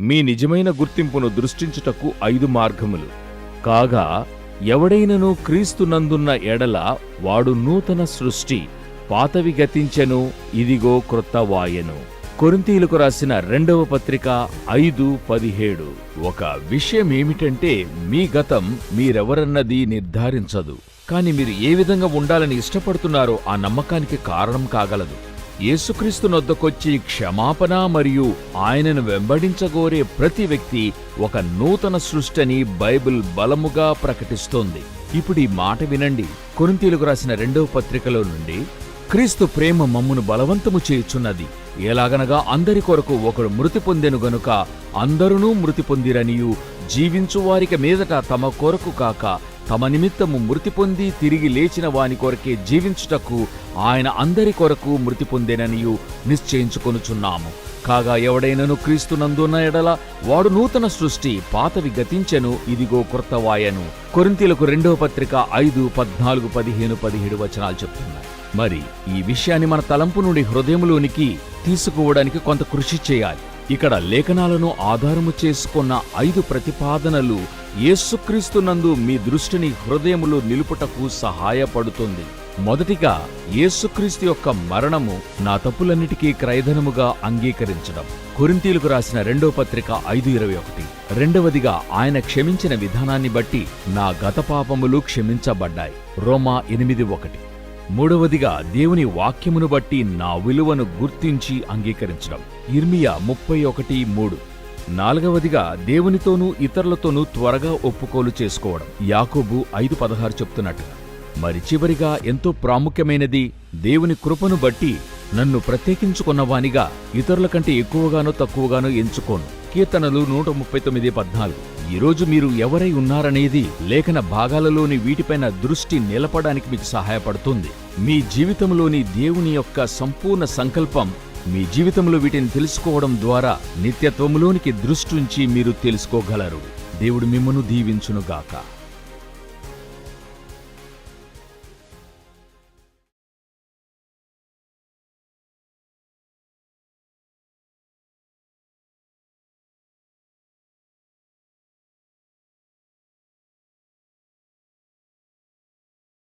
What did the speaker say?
మీ నిజమైన గుర్తింపును దృష్టించుటకు ఐదు మార్గములు. కాగా ఎవడైనను క్రీస్తునందున్న ఎడల వాడు నూతన సృష్టి పాతవి గతించెను ఇదిగో క్రొత్త వాయెను. రాసిన రెండవ పత్రిక ఐదు పదిహేడు. ఒక విషయం ఏమిటంటే మీ గతం మీరెవరన్నది నిర్ధారించదు. కాని మీరు ఏ విధంగా ఉండాలని ఇష్టపడుతున్నారో ఆ నమ్మకానికి కారణం కాగలదు. యేసుక్రీస్తు నొద్దకొచ్చి క్షమాపణ మరియు ఆయనను వెంబడించగోరే ప్రతి వ్యక్తి ఒక నూతన సృష్టిని బైబిల్ బలముగా ప్రకటిస్తోంది. ఇప్పుడు ఈ మాట వినండి. కొరింతీలకు రాసిన రెండవ పత్రికలో నుండి క్రీస్తు ప్రేమ మమ్మును బలవంతము చేయుచున్నది. ఎలాగనగా అందరి కొరకు ఒకడు మృతి పొందెను గనుక అందరునూ మృతి పొందిరనియు. జీవించు వారికి మీదట తమ కొరకు కాక తమ నిమిత్తము మృతి పొంది తిరిగి లేచిన వాని కొరకే జీవించుటకు ఆయన అందరి కొరకు మృతి పొందేననియు నిశ్చయించుకొనుచున్నాము. కాగా ఎవడైనను క్రీస్తునందున్న ఎడల వాడు నూతన సృష్టి పాతవి గతించెను ఇదిగో క్రొత్తవాయను కొరింతీలకు రెండవ పత్రిక ఐదు పద్నాలుగు పదిహేను పదిహేడు వచనాలు చెప్తున్నాయి. మరి ఈ విషయాన్ని మన తలంపు నుండి హృదయంలోనికి తీసుకోవడానికి కొంత కృషి చేయాలి. ఇక్కడ లేఖనాలను ఆధారము చేసుకున్న ఐదు ప్రతిపాదనలు యేసుక్రీస్తునందు మీ దృష్టిని హృదయములు నిలుపుటకు సహాయపడుతుంది. మొదటిగా యేసుక్రీస్తు యొక్క మరణము నా తప్పులన్నిటికీ క్రయధనముగా అంగీకరించడం. కొరింతీలకు రాసిన రెండో పత్రిక ఐదు ఇరవై ఒకటి. రెండవదిగా ఆయన క్షమించిన విధానాన్ని బట్టి నా గత పాపములు క్షమించబడ్డాయి. రోమా ఎనిమిది ఒకటి. మూడవదిగా దేవుని వాక్యమును బట్టి నా విలువను గుర్తించి అంగీకరించడం. ఇర్మియా ముప్పై ఒకటి మూడు. నాలుగవదిగా దేవునితోనూ ఇతరులతోనూ త్వరగా ఒప్పుకోలు చేసుకోవడం. యాకోబు ఐదు పదహారు చెప్తున్నట్టుగా మరి చివరిగా ఎంతో ప్రాముఖ్యమైనది దేవుని కృపను బట్టి నన్ను ప్రత్యేకించుకున్నవానిగా ఇతరుల కంటే ఎక్కువగానో తక్కువగానో ఎంచుకోను. కీర్తనలు నూట ముప్పై తొమ్మిది పద్నాలుగు. ఈరోజు మీరు ఎవరై ఉన్నారనేది లేఖన భాగాలలోని వీటిపైన దృష్టి నిలపడానికి మీకు సహాయపడుతుంది. మీ జీవితంలోని దేవుని యొక్క సంపూర్ణ సంకల్పం మీ జీవితంలో వీటిని తెలుసుకోవడం ద్వారా నిత్యత్వములోనికి దృష్టించి మీరు తెలుసుకోగలరు. దేవుడు మిమ్మను దీవించునుగాక.